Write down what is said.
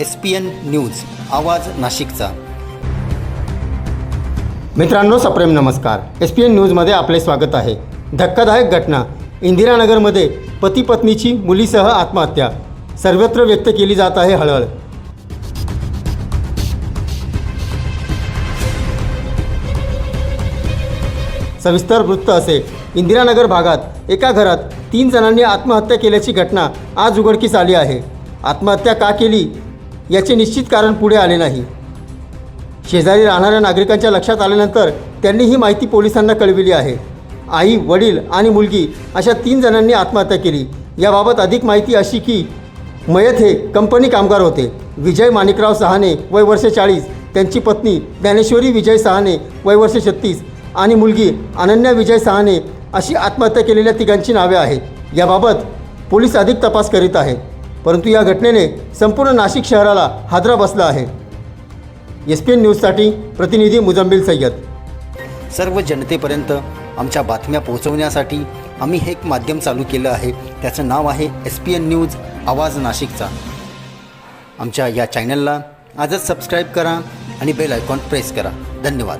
S P N news आवाज नाशिकचा. मित्रांनो सप्रेम नमस्कार. एस पी एन न्यूजमध्ये आपले स्वागत आहे. धक्कादायक घटना. इंदिरानगरमध्ये पती पत्नीची मुलीसह आत्महत्या. सर्वत्र व्यक्त केली जात आहे हळहळ. सविस्तर वृत्त असे. इंदिरानगर भागात एका घरात तीन जणांनी आत्महत्या केल्याची घटना आज उघडकीस आली आहे. आत्महत्या का केली? याचे निश्चित कारण पुढे आले नाही. शेजारी राहणाऱ्या नागरिकांच्या लक्षात आल्यानंतर त्यांनी ही माहिती पोलिसांना कळविली आहे. आई वडील आणि मुलगी अशा तीन जणांनी आत्महत्या केली. याबाबत अधिक माहिती अशी की मयत हे कंपनी कामगार होते. विजय माणिकराव सहाने वय वर्ष चाळीस. त्यांची पत्नी ज्ञानेश्वरी विजय सहाने वय वर्ष छत्तीस. आणि मुलगी अनन्या विजय सहाने अशी आत्महत्या केलेल्या तिघांची नावे आहेत. याबाबत पोलीस अधिक तपास करीत आहेत. परंतु या घटनेने संपूर्ण नाशिक शहराला हादरा बसला आहे. एस पी एन न्यूजसाठी प्रतिनिधी मुजम्बिल सय्यद. सर्व जनतेपर्यंत आमच्या बातम्या पोहोचवण्यासाठी आम्ही हे एक माध्यम चालू केलं आहे. त्याचं नाव आहे एस पी एन न्यूज आवाज नाशिकचा. आमच्या या चॅनलला आजच सबस्क्राईब करा आणि बेल आयकॉन प्रेस करा. धन्यवाद.